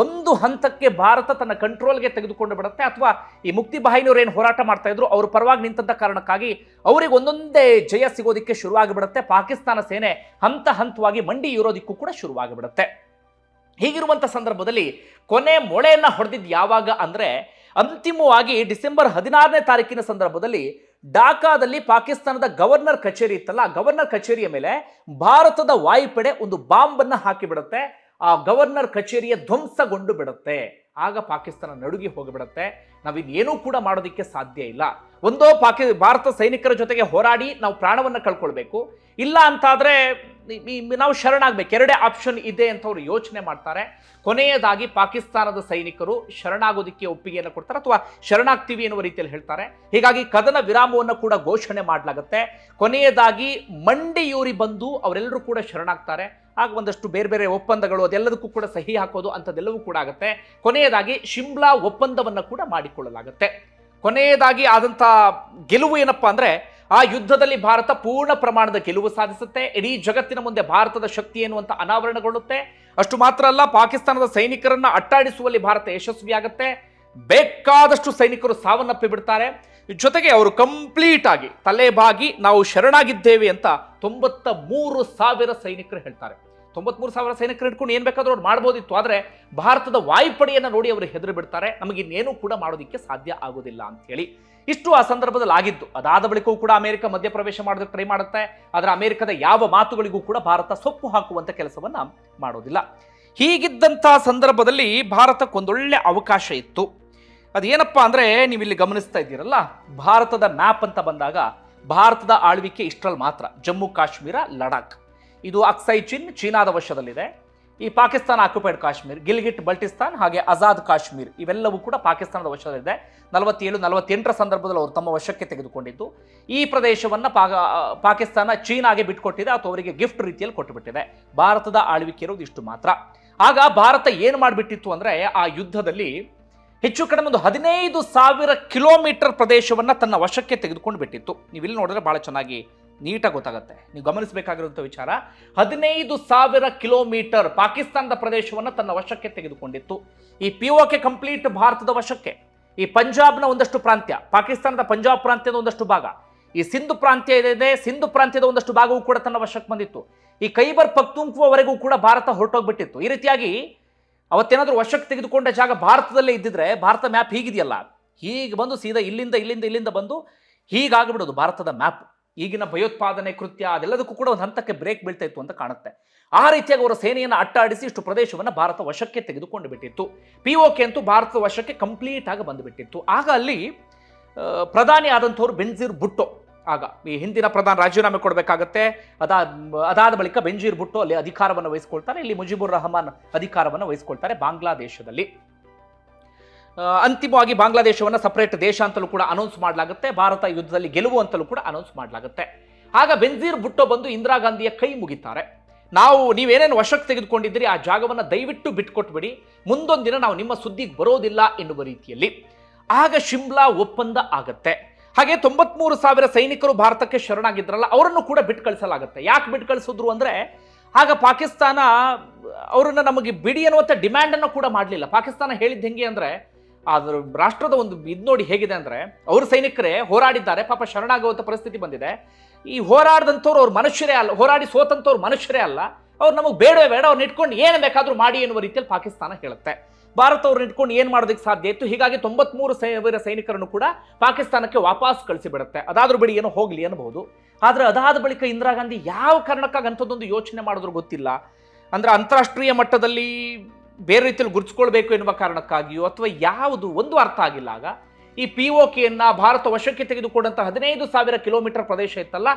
ಒಂದು ಹಂತಕ್ಕೆ ಭಾರತ ತನ್ನ ಕಂಟ್ರೋಲ್ಗೆ ತೆಗೆದುಕೊಂಡು ಬಿಡುತ್ತೆ ಅಥವಾ ಈ ಮುಕ್ತಿ ಬಾಹಿನಿಯವರು ಏನು ಹೋರಾಟ ಮಾಡ್ತಾ ಇದ್ರು, ಅವ್ರ ಪರವಾಗಿ ನಿಂತಂತ ಕಾರಣಕ್ಕಾಗಿ ಅವರಿಗೆ ಒಂದೊಂದೇ ಜಯ ಸಿಗೋದಿಕ್ಕೆ ಶುರುವಾಗಿಬಿಡುತ್ತೆ. ಪಾಕಿಸ್ತಾನ ಸೇನೆ ಹಂತ ಹಂತವಾಗಿ ಮಂಡಿ ಇರೋದಿಕ್ಕೂ ಕೂಡ ಶುರುವಾಗಿಬಿಡುತ್ತೆ. ಹೀಗಿರುವಂಥ ಸಂದರ್ಭದಲ್ಲಿ ಕೊನೆ ಮೊಳೆಯನ್ನ ಹೊಡೆದಿದ್ದು ಯಾವಾಗ ಅಂದ್ರೆ ಅಂತಿಮವಾಗಿ ಡಿಸೆಂಬರ್ ಹದಿನಾರನೇ ತಾರೀಕಿನ ಸಂದರ್ಭದಲ್ಲಿ ಢಾಕಾದಲ್ಲಿ ಪಾಕಿಸ್ತಾನದ ಗವರ್ನರ್ ಕಚೇರಿ ಇತ್ತಲ್ಲ ಗವರ್ನರ್ ಕಚೇರಿಯ ಮೇಲೆ ಭಾರತದ ವಾಯುಪಡೆ ಒಂದು ಬಾಂಬನ್ನು ಹಾಕಿಬಿಡುತ್ತೆ. ಆ ಗವರ್ನರ್ ಕಚೇರಿಯ ಧ್ವಂಸಗೊಂಡು ಬಿಡುತ್ತೆ. ಆಗ ಪಾಕಿಸ್ತಾನ ನಡುಗಿ ಹೋಗಿಬಿಡುತ್ತೆ. ನಾವಿನ್ನೇನೂ ಕೂಡ ಮಾಡೋದಕ್ಕೆ ಸಾಧ್ಯ ಇಲ್ಲ. ಒಂದೋ ಪಾಕಿ ಭಾರತ ಸೈನಿಕರ ಜೊತೆಗೆ ಹೋರಾಡಿ ನಾವು ಪ್ರಾಣವನ್ನು ಕಳ್ಕೊಳ್ಬೇಕು. ಇಲ್ಲ ಅಂತಾದ್ರೆ ನಾವು ಶರಣಾಗಬೇಕು. ಎರಡೇ ಆಪ್ಷನ್ ಇದೆ ಅಂತ ಅವರು ಯೋಚನೆ ಮಾಡ್ತಾರೆ. ಕೊನೆಯದಾಗಿ ಪಾಕಿಸ್ತಾನದ ಸೈನಿಕರು ಶರಣಾಗೋದಕ್ಕೆ ಒಪ್ಪಿಗೆಯನ್ನು ಕೊಡ್ತಾರೆ ಅಥವಾ ಶರಣಾಗ್ತೀವಿ ಎನ್ನುವ ರೀತಿಯಲ್ಲಿ ಹೇಳ್ತಾರೆ. ಹೀಗಾಗಿ ಕದನ ವಿರಾಮವನ್ನು ಕೂಡ ಘೋಷಣೆ ಮಾಡಲಾಗುತ್ತೆ. ಕೊನೆಯದಾಗಿ ಮಂಡಿಯೂರಿ ಬಂದು ಅವರೆಲ್ಲರೂ ಕೂಡ ಶರಣಾಗ್ತಾರೆ. ಆಗ ಒಂದಷ್ಟು ಬೇರೆ ಬೇರೆ ಒಪ್ಪಂದಗಳು ಅದೆಲ್ಲದಕ್ಕೂ ಕೂಡ ಸಹಿ ಹಾಕೋದು ಅಂಥದ್ದೆಲ್ಲವೂ ಕೂಡ ಆಗುತ್ತೆ. ಕೊನೆಯದಾಗಿ ಶಿಮ್ಲಾ ಒಪ್ಪಂದವನ್ನು ಕೂಡ ಮಾಡಿಕೊಳ್ಳಲಾಗುತ್ತೆ. ಕೊನೆಯದಾಗಿ ಆದಂಥ ಗೆಲುವು ಏನಪ್ಪ ಅಂದ್ರೆ ಆ ಯುದ್ಧದಲ್ಲಿ ಭಾರತ ಪೂರ್ಣ ಪ್ರಮಾಣದ ಗೆಲುವು ಸಾಧಿಸುತ್ತೆ. ಇಡೀ ಜಗತ್ತಿನ ಮುಂದೆ ಭಾರತದ ಶಕ್ತಿ ಎನ್ನುವಂತ ಅನಾವರಣಗೊಳ್ಳುತ್ತೆ. ಅಷ್ಟು ಮಾತ್ರ ಅಲ್ಲ, ಪಾಕಿಸ್ತಾನದ ಸೈನಿಕರನ್ನ ಅಟ್ಟಾಡಿಸುವಲ್ಲಿ ಭಾರತ ಯಶಸ್ವಿಯಾಗುತ್ತೆ. ಬೇಕಾದಷ್ಟು ಸೈನಿಕರು ಸಾವನ್ನಪ್ಪಿ ಬಿಡ್ತಾರೆ. ಜೊತೆಗೆ ಅವರು ಕಂಪ್ಲೀಟ್ ಆಗಿ ತಲೆಬಾಗಿ ನಾವು ಶರಣಾಗಿದ್ದೇವೆ ಅಂತ ತೊಂಬತ್ತ ಮೂರು ಸಾವಿರ ಸೈನಿಕರು ಹೇಳ್ತಾರೆ. ತೊಂಬತ್ಮೂರು ಸಾವಿರ ಸೈನಿಕರು ಇಟ್ಕೊಂಡು ಏನು ಬೇಕಾದ್ರೂ ಅವ್ರು ಮಾಡ್ಬೋದಿತ್ತು. ಆದರೆ ಭಾರತದ ವಾಯುಪಡೆಯನ್ನು ನೋಡಿ ಅವರು ಹೆದರು ಬಿಡ್ತಾರೆ. ನಮಗೆ ಇನ್ನೇನು ಕೂಡ ಮಾಡೋದಕ್ಕೆ ಸಾಧ್ಯ ಆಗೋದಿಲ್ಲ ಅಂತ ಹೇಳಿ ಇಷ್ಟು ಆ ಸಂದರ್ಭದಲ್ಲಿ ಆಗಿದ್ದು. ಅದಾದ ಬಳಿಕವೂ ಕೂಡ ಅಮೆರಿಕ ಮಧ್ಯಪ್ರವೇಶ ಮಾಡೋದಕ್ಕೆ ಟ್ರೈ ಮಾಡುತ್ತೆ. ಆದರೆ ಅಮೆರಿಕದ ಯಾವ ಮಾತುಗಳಿಗೂ ಕೂಡ ಭಾರತ ಸೊಪ್ಪು ಹಾಕುವಂಥ ಕೆಲಸವನ್ನು ಮಾಡೋದಿಲ್ಲ. ಹೀಗಿದ್ದಂಥ ಸಂದರ್ಭದಲ್ಲಿ ಭಾರತಕ್ಕೊಂದೊಳ್ಳೆ ಅವಕಾಶ ಇತ್ತು. ಅದೇನಪ್ಪ ಅಂದರೆ ನೀವು ಇಲ್ಲಿ ಗಮನಿಸ್ತಾ ಇದ್ದೀರಲ್ಲ, ಭಾರತದ ಮ್ಯಾಪ್ ಅಂತ ಬಂದಾಗ ಭಾರತದ ಆಳ್ವಿಕೆ ಇಷ್ಟರಲ್ಲಿ ಮಾತ್ರ. ಜಮ್ಮು ಕಾಶ್ಮೀರ, ಲಡಾಖ್. ಇದು ಅಕ್ಸೈ ಚಿನ್ ಚೀನಾದ ವಶದಲ್ಲಿದೆ. ಈ ಪಾಕಿಸ್ತಾನ ಆಕ್ಯುಪೈಡ್ ಕಾಶ್ಮೀರ್, ಗಿಲ್ಗಿಟ್, ಬಲ್ಟಿಸ್ತಾನ್ ಹಾಗೆ ಆಜಾದ್ ಕಾಶ್ಮೀರ್ ಇವೆಲ್ಲವೂ ಕೂಡ ಪಾಕಿಸ್ತಾನದ ವಶದಲ್ಲಿದೆ. ನಲವತ್ತೇಳು, ನಲವತ್ತೆಂಟರ ಸಂದರ್ಭದಲ್ಲಿ ಅವರು ತಮ್ಮ ವಶಕ್ಕೆ ತೆಗೆದುಕೊಂಡಿದ್ದು. ಈ ಪ್ರದೇಶವನ್ನು ಪಾಕ ಪಾಕಿಸ್ತಾನ ಚೀನಾಗೆ ಬಿಟ್ಕೊಟ್ಟಿದೆ. ಅಥವಾ ಅವರಿಗೆ ಗಿಫ್ಟ್ ರೀತಿಯಲ್ಲಿ ಕೊಟ್ಟುಬಿಟ್ಟಿದೆ. ಭಾರತದ ಆಳ್ವಿಕೆ ಇರೋದು ಇಷ್ಟು ಮಾತ್ರ. ಆಗ ಭಾರತ ಏನು ಮಾಡಿಬಿಟ್ಟಿತ್ತು ಅಂದರೆ ಆ ಯುದ್ಧದಲ್ಲಿ ಹೆಚ್ಚು ಕಡಿಮೆ ಒಂದು ಹದಿನೈದು ಸಾವಿರ ಕಿಲೋಮೀಟರ್ ಪ್ರದೇಶವನ್ನು ತನ್ನ ವಶಕ್ಕೆ ತೆಗೆದುಕೊಂಡು ಬಿಟ್ಟಿತ್ತು. ನೀವು ಇಲ್ಲಿ ನೋಡಿದ್ರೆ ಭಾಳ ಚೆನ್ನಾಗಿ ನೀಟಾಗಿ ಗೊತ್ತಾಗುತ್ತೆ. ನೀವು ಗಮನಿಸಬೇಕಾಗಿರುವಂಥ ವಿಚಾರ, ಹದಿನೈದು ಸಾವಿರ ಕಿಲೋಮೀಟರ್ ಪಾಕಿಸ್ತಾನದ ಪ್ರದೇಶವನ್ನು ತನ್ನ ವಶಕ್ಕೆ ತೆಗೆದುಕೊಂಡಿತ್ತು. ಈ ಪಿ ಕೆ ಕಂಪ್ಲೀಟ್ ಭಾರತದ ವಶಕ್ಕೆ. ಈ ಪಂಜಾಬ್ನ ಒಂದಷ್ಟು ಪ್ರಾಂತ್ಯ, ಪಾಕಿಸ್ತಾನದ ಪಂಜಾಬ್ ಪ್ರಾಂತ್ಯದ ಒಂದಷ್ಟು ಭಾಗ. ಈ ಸಿಂಧು ಪ್ರಾಂತ್ಯ ಇದೆ ಸಿಂಧು ಪ್ರಾಂತ್ಯದ ಒಂದಷ್ಟು ಭಾಗವೂ ಕೂಡ ತನ್ನ ವಶಕ್ಕೆ ಬಂದಿತ್ತು. ಈ ಕೈಬರ್ ಪಕ್ತುಂಕುವವರೆಗೂ ಕೂಡ ಭಾರತ ಹೊರಟೋಗ್ಬಿಟ್ಟಿತ್ತು. ಈ ರೀತಿಯಾಗಿ ಅವತ್ತೇನಾದರೂ ವಶಕ್ಕೆ ತೆಗೆದುಕೊಂಡ ಜಾಗ ಭಾರತದಲ್ಲೇ ಇದ್ದಿದ್ರೆ, ಭಾರತ ಮ್ಯಾಪ್ ಹೀಗಿದೆಯಲ್ಲ? ಹೀಗೆ ಬಂದು ಸೀದಾ ಇಲ್ಲಿಂದ ಇಲ್ಲಿಂದ ಇಲ್ಲಿಂದ ಬಂದು ಹೀಗಾಗ್ಬಿಡೋದು ಭಾರತದ ಮ್ಯಾಪ್. ಈಗಿನ ಭಯೋತ್ಪಾದನೆ ಕೃತ್ಯ ಅದೆಲ್ಲದಕ್ಕೂ ಕೂಡ ಒಂದು ಹಂತಕ್ಕೆ ಬ್ರೇಕ್ ಬೀಳ್ತಾ ಇತ್ತು ಅಂತ ಕಾಣುತ್ತೆ. ಆ ರೀತಿಯಾಗಿ ಅವರ ಸೇನೆಯನ್ನು ಅಟ್ಟಾಡಿಸಿ ಇಷ್ಟು ಪ್ರದೇಶವನ್ನು ಭಾರತ ವಶಕ್ಕೆ ತೆಗೆದುಕೊಂಡು ಬಿಟ್ಟಿತ್ತು. ಪಿ ಓಕೆ ಅಂತೂ ಭಾರತದ ವಶಕ್ಕೆ ಕಂಪ್ಲೀಟ್ ಆಗಿ ಬಂದುಬಿಟ್ಟಿತ್ತು. ಆಗ ಅಲ್ಲಿ ಪ್ರಧಾನಿ ಆದಂಥವ್ರು ಬೆನ್ಜೀರ್ ಬುಟ್ಟೋ ಆಗ ಈ ಹಿಂದಿನ ಪ್ರಧಾನ ರಾಜೀನಾಮೆ ಕೊಡಬೇಕಾಗತ್ತೆ. ಅದಾದ ಅದಾದ ಬಳಿಕ ಬೆಂಜೀರ್ ಬುಟ್ಟು ಅಲ್ಲಿ ಅಧಿಕಾರವನ್ನು ವಹಿಸ್ಕೊಳ್ತಾರೆ. ಇಲ್ಲಿ ಮುಜಿಬುರ್ ರಹಮಾನ್ ಅಧಿಕಾರವನ್ನು ವಹಿಸ್ಕೊಳ್ತಾರೆ ಬಾಂಗ್ಲಾದೇಶದಲ್ಲಿ. ಅಂತಿಮವಾಗಿ ಬಾಂಗ್ಲಾದೇಶವನ್ನು ಸಪರೇಟ್ ದೇಶ ಅಂತಲೂ ಕೂಡ ಅನೌನ್ಸ್ ಮಾಡಲಾಗುತ್ತೆ, ಭಾರತ ಯುದ್ಧದಲ್ಲಿ ಗೆಲುವು ಅಂತಲೂ ಕೂಡ ಅನೌನ್ಸ್ ಮಾಡಲಾಗುತ್ತೆ. ಆಗ ಬೆನ್ಜೀರ್ ಬುಟ್ಟು ಬಂದು ಇಂದಿರಾ ಗಾಂಧಿಯ ಕೈ ಮುಗಿತಾರೆ. ನಾವು, ನೀವೇನೇನು ವಶಕ್ಕೆ ತೆಗೆದುಕೊಂಡಿದ್ದೀರಿ, ಆ ಜಾಗವನ್ನು ದಯವಿಟ್ಟು ಬಿಟ್ಕೊಟ್ಬಿಡಿ ಮುಂದೊಂದು ದಿನ ನಾವು ನಿಮ್ಮ ಸುದ್ದಿಗೆ ಬರೋದಿಲ್ಲ ಎನ್ನುವ ರೀತಿಯಲ್ಲಿ. ಆಗ ಶಿಮ್ಲಾ ಒಪ್ಪಂದ ಆಗತ್ತೆ. ಹಾಗೆ ತೊಂಬತ್ಮೂರು ಸಾವಿರ ಸೈನಿಕರು ಭಾರತಕ್ಕೆ ಶರಣಾಗಿದ್ರಲ್ಲ, ಅವರನ್ನು ಕೂಡ ಬಿಟ್ಟು ಕಳಿಸಲಾಗುತ್ತೆ ಯಾಕೆ ಬಿಟ್ಟು ಕಳಿಸಿದ್ರು ಅಂದ್ರೆ, ಆಗ ಪಾಕಿಸ್ತಾನ, ಅವರನ್ನು ನಮಗೆ ಬಿಡಿ ಅನ್ನುವಂಥ ಡಿಮ್ಯಾಂಡನ್ನು ಕೂಡ ಮಾಡಲಿಲ್ಲ. ಪಾಕಿಸ್ತಾನ ಹೇಳಿದ್ದು ಹೆಂಗೆ ಅಂದ್ರೆ ಅದ್ರ ರಾಷ್ಟ್ರದ ಒಂದು ಇದು ನೋಡಿ ಹೇಗಿದೆ ಅಂದ್ರೆ ಅವ್ರ ಸೈನಿಕರೇ ಹೋರಾಡಿದ್ದಾರೆ, ಪಾಪ ಶರಣಾಗುವಂಥ ಪರಿಸ್ಥಿತಿ ಬಂದಿದೆ. ಈ ಹೋರಾಡಿದಂಥವ್ರು ಅವ್ರ ಮನುಷ್ಯರೇ ಅಲ್ಲ, ಹೋರಾಡಿ ಸೋತಂಥವ್ರು ಮನುಷ್ಯರೇ ಅಲ್ಲ. ಅವ್ರು ನಮಗೆ ಬೇಡವೇ ಬೇಡ ಅವ್ರು ಇಟ್ಕೊಂಡು ಏನು ಬೇಕಾದರೂ ಮಾಡಿ ಎನ್ನುವ ರೀತಿಯಲ್ಲಿ ಪಾಕಿಸ್ತಾನ ಹೇಳುತ್ತೆ. ಭಾರತ ಇಟ್ಕೊಂಡು ಏನು ಮಾಡೋದಕ್ಕೆ ಸಾಧ್ಯ ಇತ್ತು? ಹೀಗಾಗಿ ತೊಂಬತ್ಮೂರು ಸಾವಿರ ಸೈನಿಕರನ್ನು ಕೂಡ ಪಾಕಿಸ್ತಾನಕ್ಕೆ ವಾಪಸ್ ಕಳಿಸಿಬಿಡುತ್ತೆ. ಅದಾದ್ರೂ ಬಿಡಿ ಏನೋ ಹೋಗ್ಲಿ ಅನ್ನಬಹುದು. ಆದರೆ ಅದಾದ ಬಳಿಕ ಇಂದಿರಾ ಗಾಂಧಿ ಯಾವ ಕಾರಣಕ್ಕಾಗಿ ಅಂಥದ್ದೊಂದು ಯೋಚನೆ ಮಾಡಿದ್ರು ಗೊತ್ತಿಲ್ಲ. ಅಂದ್ರೆ ಅಂತಾರಾಷ್ಟ್ರೀಯ ಮಟ್ಟದಲ್ಲಿ ಬೇರೆ ರೀತಿಯಲ್ಲಿ ಗುರುತಿಸ್ಕೊಳ್ಬೇಕು ಎನ್ನುವ ಕಾರಣಕ್ಕಾಗಿಯೋ ಅಥವಾ ಯಾವುದು ಒಂದು ಅರ್ಥ ಆಗಿಲ್ಲ ಆಗ ಈ ಪಿ ಒ ಕೆಯನ್ನು ಭಾರತ ವಶಕ್ಕೆ ತೆಗೆದುಕೊಂಡಂತಹ ಹದಿನೈದು ಸಾವಿರ ಕಿಲೋಮೀಟರ್ ಪ್ರದೇಶ ಇತ್ತಲ್ಲ,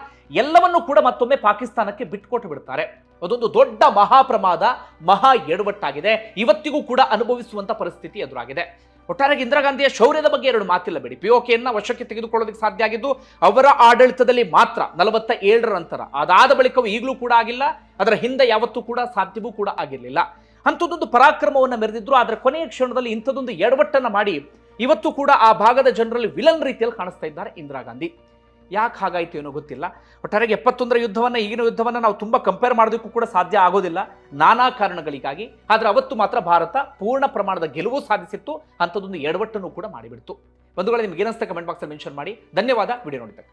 ಎಲ್ಲವನ್ನೂ ಕೂಡ ಮತ್ತೊಮ್ಮೆ ಪಾಕಿಸ್ತಾನಕ್ಕೆ ಬಿಟ್ಕೊಟ್ಟು ಬಿಡ್ತಾರೆ. ಅದೊಂದು ದೊಡ್ಡ ಮಹಾಪ್ರಮಾದ, ಮಹಾ ಎಡವಟ್ಟಾಗಿದೆ. ಇವತ್ತಿಗೂ ಕೂಡ ಅನುಭವಿಸುವಂಥ ಪರಿಸ್ಥಿತಿ ಎದುರಾಗಿದೆ. ಒಟ್ಟಾರೆಗೆ ಇಂದಿರಾ ಗಾಂಧಿಯ ಶೌರ್ಯದ ಬಗ್ಗೆ ಎರಡು ಮಾತಿಲ್ಲ ಬಿಡಿ. ಪಿ ಕೆಯನ್ನು ವಶಕ್ಕೆ ತೆಗೆದುಕೊಳ್ಳೋದಕ್ಕೆ ಸಾಧ್ಯ ಆಗಿದ್ದು, ಅವರ ಆಡಳಿತದಲ್ಲಿ ಮಾತ್ರ ನಲವತ್ತ ಏಳರ ನಂತರ. ಅದಾದ ಬಳಿಕವೂ ಈಗಲೂ ಕೂಡ ಆಗಿಲ್ಲ, ಅದರ ಹಿಂದೆ ಯಾವತ್ತೂ ಕೂಡ ಸಾಧ್ಯವೂ ಕೂಡ ಆಗಿರಲಿಲ್ಲ. ಅಂಥದ್ದೊಂದು ಪರಾಕ್ರಮವನ್ನು ಮೆರೆದಿದ್ರು, ಆದರೆ ಕೊನೆಯ ಕ್ಷಣದಲ್ಲಿ ಇಂಥದ್ದೊಂದು ಎಡವಟ್ಟನ್ನು ಮಾಡಿ ಇವತ್ತು ಕೂಡ ಆ ಭಾಗದ ಜನರಲ್ಲಿ ವಿಲನ್ ರೀತಿಯಲ್ಲಿ ಕಾಣಿಸ್ತಾ ಇದ್ದಾರೆ ಇಂದಿರಾ ಗಾಂಧಿ. ಯಾಕೆ ಹಾಗಾಯಿತು ಏನೋ ಗೊತ್ತಿಲ್ಲ. ಒಟ್ಟಾರೆಗೆ ಎಪ್ಪತ್ತೊಂದರ ಯುದ್ಧವನ್ನು, ಈಗಿನ ಯುದ್ಧವನ್ನು ನಾವು ತುಂಬ ಕಂಪೇರ್ ಮಾಡೋದಕ್ಕೂ ಕೂಡ ಸಾಧ್ಯ ಆಗೋದಿಲ್ಲ. ನಾನಾ ಕಾರಣಗಳಿಗಾಗಿ. ಆದರೆ ಅವತ್ತು ಮಾತ್ರ ಭಾರತ ಪೂರ್ಣ ಪ್ರಮಾಣದ ಗೆಲುವು ಸಾಧಿಸಿತ್ತು. ಅಂಥದ್ದೊಂದು ಎಡವಟ್ಟನ್ನು ಕೂಡ ಮಾಡಿಬಿಡ್ತು. ಬಂಧುಗಳೇ, ನಿಮ್ಗೆ ಏನಿಸ್ತಾ ಕಮೆಂಟ್ ಬಾಕ್ಸಲ್ಲಿ ಮೆನ್ಷನ್ ಮಾಡಿ. ಧನ್ಯವಾದ. ವಿಡಿಯೋ ನೋಡಿದ್ದಕ್ಕೆ.